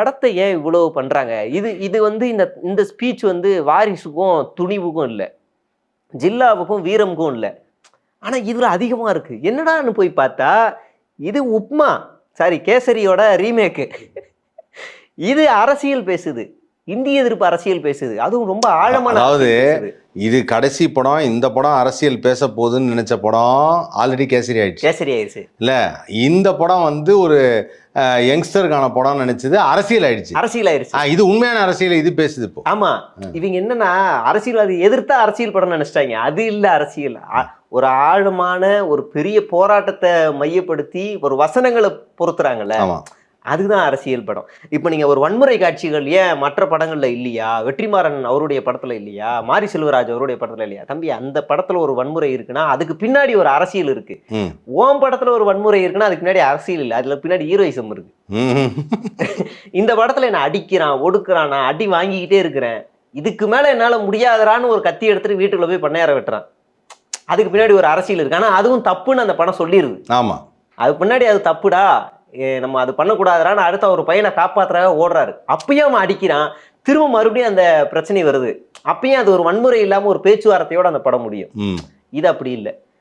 படத்தை ஏன் இவ்வளவு பண்றாங்க? இது இது வந்து இந்த இந்த ஸ்பீச் வந்து வாரிசுக்கும் துணிவுக்கும் இல்லை. ஜில்லாவுக்கும் வீரமுக்கும் இல்லை. ஆனா இதுல அதிகமா இருக்கு. என்னடான்னு போய் பார்த்தா இது உப்மா சாரி கேசரியோட ரீமேக்கு இது அரசியல் பேசுது. இந்திய எதிர்ப்பு அரசியல் பேசுது. அதுவும் ரொம்ப ஆழமான அதாவது. இது கடைசி படம் இந்த படம் அரசியல் பேச போகுதுன்னு நினைச்ச படம் ஆல்ரெடி கேசரி ஆயிடுச்சு. கேசரி ஆயிடுச்சு. இல்ல இந்த படம் வந்து ஒரு யங்ஸ்டருக்கான படம் நினைச்சது அரசியல் ஆயிடுச்சு. அரசியல் ஆயிடுச்சு. இது உண்மையான அரசியல் இது பேசுது இப்போ. ஆமா. இவங்க என்னன்னா அரசியல்வாதி எதிர்த்தா அரசியல் படம் நினைச்சிட்டாங்க. அது இல்ல அரசியல். ஒரு ஆழமான ஒரு பெரிய போராட்டத்தை மையப்படுத்தி ஒரு வசனங்களை பொறுத்துறாங்கல்ல. ஆமா. அதுதான் அரசியல் படம். இப்போ நீங்க ஒரு வன்முறை காட்சிகள் ஏன் மற்ற படங்கள்ல இல்லையா? வெற்றிமாறன் அவருடைய படத்துல இல்லையா? மாரி செல்வராஜ் அவருடைய படத்துல இல்லையா? தம்பி அந்த படத்துல ஒரு வன்முறை இருக்குன்னா அதுக்கு பின்னாடி ஒரு அரசியல் இருக்கு. ஓம் படத்துல ஒரு வன்முறை இருக்குன்னா அதுக்கு பின்னாடி அரசியல் இல்லை. அதுல பின்னாடி ஹீரோயிசம் இருக்கு. இந்த படத்துல என்ன அடிக்கிறான் ஒடுக்குறான் நான் அடி வாங்கிக்கிட்டே இருக்கிறேன். இதுக்கு மேல என்னால முடியாதரான்னு ஒரு கத்தி எடுத்துட்டு வீட்டுக்குள்ள போய் பண்ணையார வெட்டுறான். அதுக்கு பின்னாடி ஒரு அரசியல் இருக்கு. ஆனா அதுவும் தப்புன்னு அந்த படம் சொல்லிடுது ஆமா. அது பின்னாடி அது தப்புடா? நம்ம அது பண்ணக்கூடாதுடான்னு அடுத்த ஒரு பையனை காப்பாத்துறாக ஓடுறாரு. அப்பயும் அவன் அடிக்கிறான். திரும்ப மறுபடியும் அந்த பிரச்சனை வருது. அப்பயும் அது ஒரு வன்முறை இல்லாம ஒரு பேச்சுவார்த்தையோட அந்த படம் முடியும். இது அப்படி இல்லை.